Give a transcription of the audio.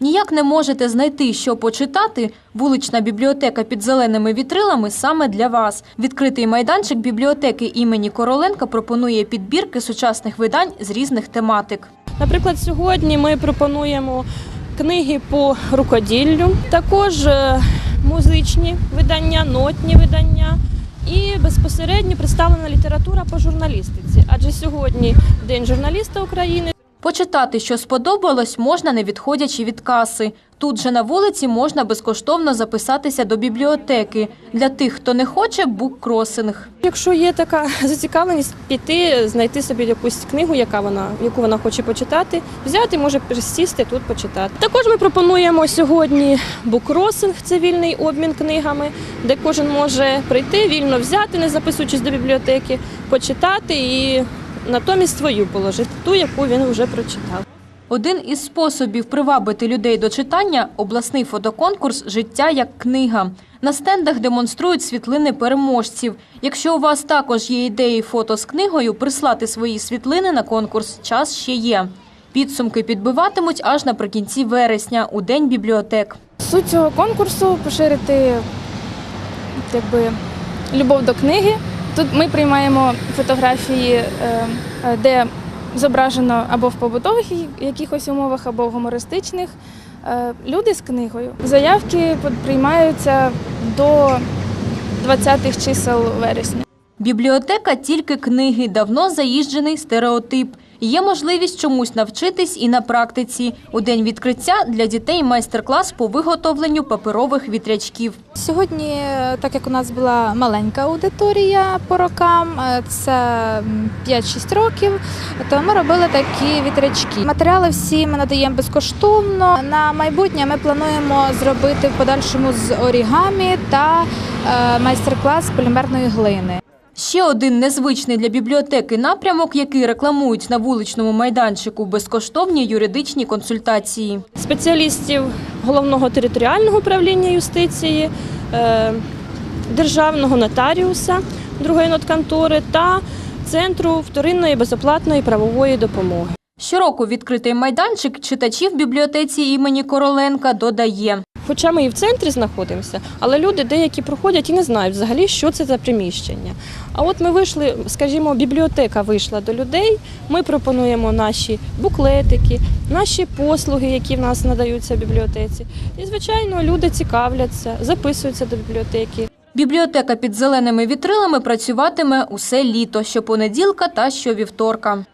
Ніяк не можете знайти, що почитати? Вулична бібліотека під зеленими вітрилами саме для вас. Відкритий майданчик бібліотеки імені Короленка пропонує підбірки сучасних видань з різних тематик. Наприклад, сьогодні ми пропонуємо книги по рукоділлю, також е, музичні видання, нотні видання і безпосередньо представлена література по журналістиці. Адже сьогодні День журналіста України. Почитати, що сподобалось, можна не відходячи від каси. Тут же на вулиці можна безкоштовно записатися до бібліотеки. Для тих, хто не хоче, буккросинг. Якщо є така зацікавленість, піти, знайти собі якусь книгу, яка вона, яку вона хоче почитати, взяти, може присісти тут почитати. Також ми пропонуємо сьогодні букросинг, це вільний обмін книгами, де кожен може прийти, вільно взяти, не записуючись до бібліотеки, почитати і натомість свою положити, ту, яку він вже прочитав. Один із способів привабити людей до читання – обласний фотоконкурс «Життя як книга». На стендах демонструють світлини переможців. Якщо у вас також є ідеї фото з книгою, прислати свої світлини на конкурс час ще є. Підсумки підбиватимуть аж наприкінці вересня, у День бібліотек. Суть цього конкурсу поширити якби, любов до книги. Тут ми приймаємо фотографії, е, де зображено або в побутових якихось умовах, або в гумористичних е, люди з книгою. Заявки приймаються до 20-х чисел вересня. Бібліотека тільки книги, давно заїжджений стереотип. Є можливість чомусь навчитись і на практиці. У день відкриття для дітей майстер-клас по виготовленню паперових вітрячків. Сьогодні, так як у нас була маленька аудиторія по рокам, е, це м, 5-6 років, то ми робили такі вітрячки. Матеріали всі ми надаємо безкоштовно. На майбутнє ми плануємо зробити в подальшому з орігамі та е, майстер-клас полімерної глини. Ще один незвичний для бібліотеки напрямок, який рекламують на вуличному майданчику – безкоштовні юридичні консультації. спеціалістів головного територіального управління юстиції, е, державного нотаріуса другої нотконтори та центру вторинної безоплатної правової допомоги. Щороку відкритий майданчик читачів бібліотеці імені Короленка додає. Хоча ми і в центрі знаходимося, але люди деякі проходять і не знають взагалі, що це за приміщення. А от ми вийшли, скажімо, бібліотека вийшла до людей. Ми пропонуємо наші буклетики, наші послуги, які в нас надаються в бібліотеці. І, звичайно, люди цікавляться, записуються до бібліотеки. Бібліотека під зеленими вітрилами працюватиме усе літо, щопонеділка та щовівторка.